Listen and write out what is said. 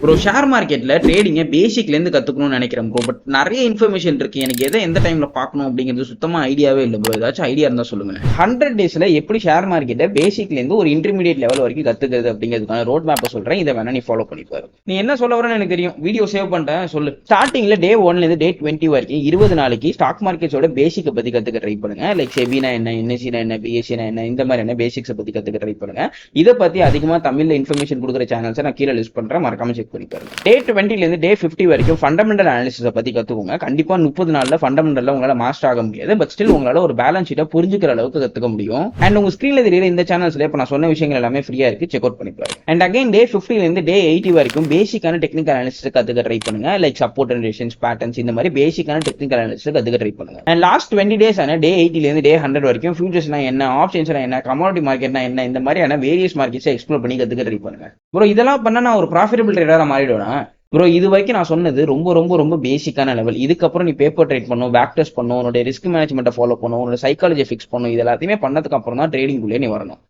Bro share மார்க்கெட்ல ட்ரேடிங்கை பேசிக்ல இருந்து கத்துக்கணும்னு நினைக்கிறேன் ப்ரோ பட் நிறைய இன்ஃபர்மேஷன் இருக்கு. எனக்கு எதை எந்த டைம்ல பார்க்கணும் அப்படிங்கிறது சுத்தமா ஐடியாவே இல்லை ப்ரோ ஏதாச்சும் ஐடியா இருந்தா சொல்லுங்க ஹண்ட்ரட் டேஸ்ல எப்படி ஷேர் மார்க்கெட்டை பேசிக்ல இருந்து ஒரு இன்டர்மீடியட் லெவல் வரைக்கும் கத்துக்கிறது அப்படிங்கிறதுக்கான ரோட் மேப்பை சொல்றேன். இதை வேணா நீ ஃபாலோ பண்ணி பாரு. நீ என்ன சொல்ல வரேன்னு எனக்கு தெரியும். வீடியோ சேவ் பண்ணுறேன் சொல்லு. ஸ்டார்டிங்ல டே ஒன்ல இருந்து டே டுவெண்ட்டி வரைக்கும் இருபது நாளைக்கு ஸ்டாக் மார்க்கெட்ஸோட பேசிக்கை பத்தி கத்துக்க ட்ரை பண்ணுங்க. லைக் செபினா என்ன என்எஸ்சினா என்ன பிஎஸ்சினா என்ன இந்த மாதிரி என்ன பேசிக்ஸை பத்தி கத்துக்க ட்ரை பண்ணுங்க. இதை பத்தி அதிகமா தமிழ்ல இன்ஃபர்மேஷன் கொடுக்குற சேனல்ஸை நான் கீழே லிஸ்ட் பண்றேன். மறக்காம செக் பண்ணி பாருங்க டே டுவெண்ட்டிலேருந்து டே ஃபிஃப்டி வரைக்கும் ஃபண்டமெண்டல் அனாலிசிஸை பத்தி கத்துக்கோங்க. கண்டிப்பா முப்பது நாள்ல ஃபண்டமெண்டலில் உங்களால மாஸ்டர் ஆக முடியாது. பட் ஸ்டில் உங்களால ஒரு பேலன்ஸ் ஷீட்டை புரிஞ்சுக்கிற அளவுக்கு கத்துக்க முடியும். அண்ட் உங்க ஸ்க்ரீனில் தெரியல இந்த சேனல்ஸில் இப்போ நான் சொன்ன விஷயங்கள் எல்லாமே ஃப்ரீயா இருக்கு. செக் அவுட் பண்ணி பாருங்க. அண்ட் அகைன் டே ஃபிஃப்டிலேருந்து டே எயிட்டி வரைக்கும் பேசிக்கான டெக்னிக்கல் அனாலிசிஸ் கற்றுக்க ட்ரை பண்ணுங்க. லைக் சப்போர்ட் அண்ட் பேட்டர்ன்ஸ் இந்த மாதிரி பேசிக்கான டெக்னிக்கல் அனாலிசிஸ் கற்றுக்க ட்ரை பண்ணுங்க. அண்ட் லாஸ்ட் டுவெண்ட்டி டேஸ் ஆன டே எயிட்டிலேருந்து டே ஹண்ட்ரட் வரைக்கும் ஃபியூச்சர்ஸ்னா என்ன ஆப்ஷன்ஸ்னா என்ன கமாடிட்டி மார்க்கெட்னா என்ன இந்த மாதிரியான வேரியஸ் மார்க்கெட்ஸை எக்ஸ்ப்ளோர் பண்ணி கற்றுக்க ட்ரை பண்ணுங்க. ப்ரோ இதெல்லாம் பண்ணா நான் ஒரு ப்ராஃபிட்டபிள் ட்ரேடர் மாறிடுவேன் ப்ரோ இது வரைக்கும் நான் சொன்னது ரொம்ப ரொம்ப ரொம்ப பேசிக்கான லெவல் இதுக்கப்புறம் நீ பேப்பர் ட்ரேட் பண்ணும் பேக் டெஸ்ட் பண்ணும் உன்னோட ரிஸ்க் மேனேஜ்மெண்ட்டை ஃபாலோ பண்ணும் உன்னோட சைக்காலஜி ஃபிக்ஸ் பண்ணும் இது எல்லாத்தையுமே பண்ணதுக்கு அப்புறம் தான் ட்ரேடிங் குள்ளே நீ வரணும்.